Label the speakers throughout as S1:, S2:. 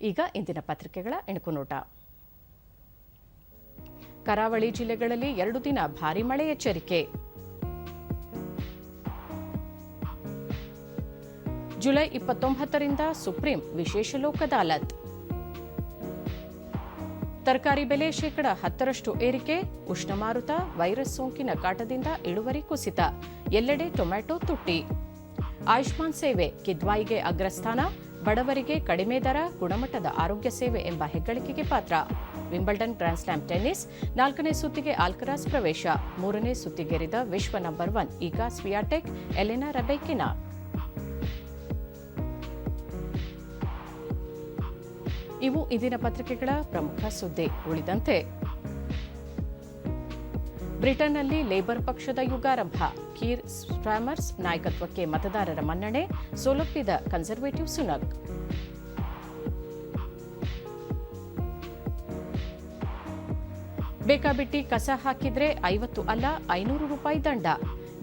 S1: ಈಗ ಇಂದಿನ ಪತ್ರಿಕೆಗಳ ಎಣುಕು ನೋಟ ಕರಾವಳಿ ಜಿಲ್ಲೆಗಳಲ್ಲಿ ಎರಡು ದಿನ ಭಾರಿ ಮಳೆ ಎಚ್ಚರಿಕೆ. ಜುಲೈ ಇಪ್ಪತ್ತೊಂಬತ್ತರಿಂದ ಸುಪ್ರೀಂ ವಿಶೇಷ ಲೋಕ್ ಅದಾಲತ್ ತರಕಾರಿ ಬೆಲೆ ಶೇಕಡ ಹತ್ತರಷ್ಟು ಏರಿಕೆ, ಉಷ್ಣಮಾರುತ, ವೈರಸ್ ಸೋಂಕಿನ ಕಾಟದಿಂದ ಇಳುವರಿ ಕುಸಿತ, ಎಲ್ಲೆಡೆ ಟೊಮ್ಯಾಟೊ ತುಟ್ಟಿ. ಆಯುಷ್ಮಾನ್ ಸೇವೆ ಕಿದ್ವಾಯಿಗೆ ಅಗ್ರಸ್ಥಾನ ಬಡವರಿಗೆ ಕಡಿಮೆ ದರ, ಗುಣಮಟ್ಟದ ಆರೋಗ್ಯ ಸೇವೆ ಎಂಬ ಹೆಗ್ಗಳಿಕೆಗೆ ಪಾತ್ರ. ವಿಂಬಲ್ಡನ್ ಗ್ರ್ಯಾಂಡ್ ಸ್ಲಾಮ್ ಟೆನ್ನಿಸ್ ನಾಲ್ಕನೇ ಸುತ್ತಿಗೆ ಆಲ್ಕರಾಸ್ ಪ್ರವೇಶ, ಮೂರನೇ ಸುತ್ತಿಗೇರಿದ ವಿಶ್ವ ನಂಬರ್ ಒನ್ ಈಗ ಸ್ವಿಯಾಟೆಕ್ ಎಲೆನಾ ರಬೈಕಿನಾ. ಇವು ಇಂದಿನ ಪತ್ರಿಕೆಗಳ ಪ್ರಮುಖ ಸುದ್ದಿ ಉಳಿದಂತೆ. ಬ್ರಿಟನ್ನಲ್ಲಿ ಲೇಬರ್ ಪಕ್ಷದ ಯುಗಾರಂಭ. ಕೀರ್ ಸ್ಟ್ರಾಮರ್ಸ್ ನಾಯಕತ್ವಕ್ಕೆ ಮತದಾರರ ಮನ್ನಣೆ ಸೋಲೊಪ್ಪಿದ ಕನ್ಸರ್ವೇಟಿವ್ ಸುನಕ್ ಬೇಕಾಬಿಟ್ಟಿ ಕಸ ಹಾಕಿದ್ರೆ ಐವತ್ತು ಅಲ್ಲ, ಐನೂರು ರೂಪಾಯಿ ದಂಡ.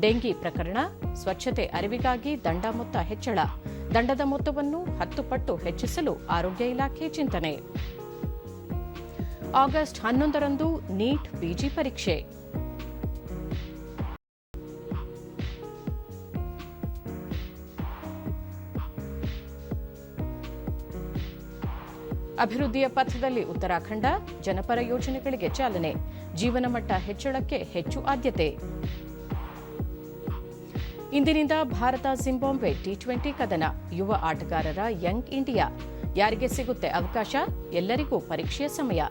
S1: ಡೆಂಗಿ ಪ್ರಕರಣ, ಸ್ವಚ್ಛತೆ ಅರಿವಿಗಾಗಿ ದಂಡ ಮೊತ್ತ ಹೆಚ್ಚಳ. ದಂಡದ ಮೊತ್ತವನ್ನು ಹತ್ತು ಪಟ್ಟು ಹೆಚ್ಚಿಸಲು ಆರೋಗ್ಯ ಇಲಾಖೆ ಚಿಂತನೆ. ಆಗಸ್ಟ್ ಹನ್ನೊಂದರಂದು ನೀಟ್ ಪಿಜಿ ಪರೀಕ್ಷೆ. ಅಭಿವೃದ್ಧಿಯ ಪಥದಲ್ಲಿ ಉತ್ತರಾಖಂಡ ಜನಪರ ಯೋಜನೆಗಳಿಗೆ ಚಾಲನೆ. ಜೀವನ ಮಟ್ಟ ಹೆಚ್ಚಳಕ್ಕೆ ಹೆಚ್ಚು ಆದ್ಯತೆ. ಇಂದಿನಿಂದ ಭಾರತ ಜಿಂಬಾಂಬೆ ಟಿ ಟ್ವೆಂಟಿ ಕದನ. ಯುವ ಆಟಗಾರರ ಯಂಗ್ ಇಂಡಿಯಾ. ಯಾರಿಗೆ ಸಿಗುತ್ತೆ ಅವಕಾಶ? ಎಲ್ಲರಿಗೂ ಪರೀಕ್ಷೆಯ ಸಮಯ.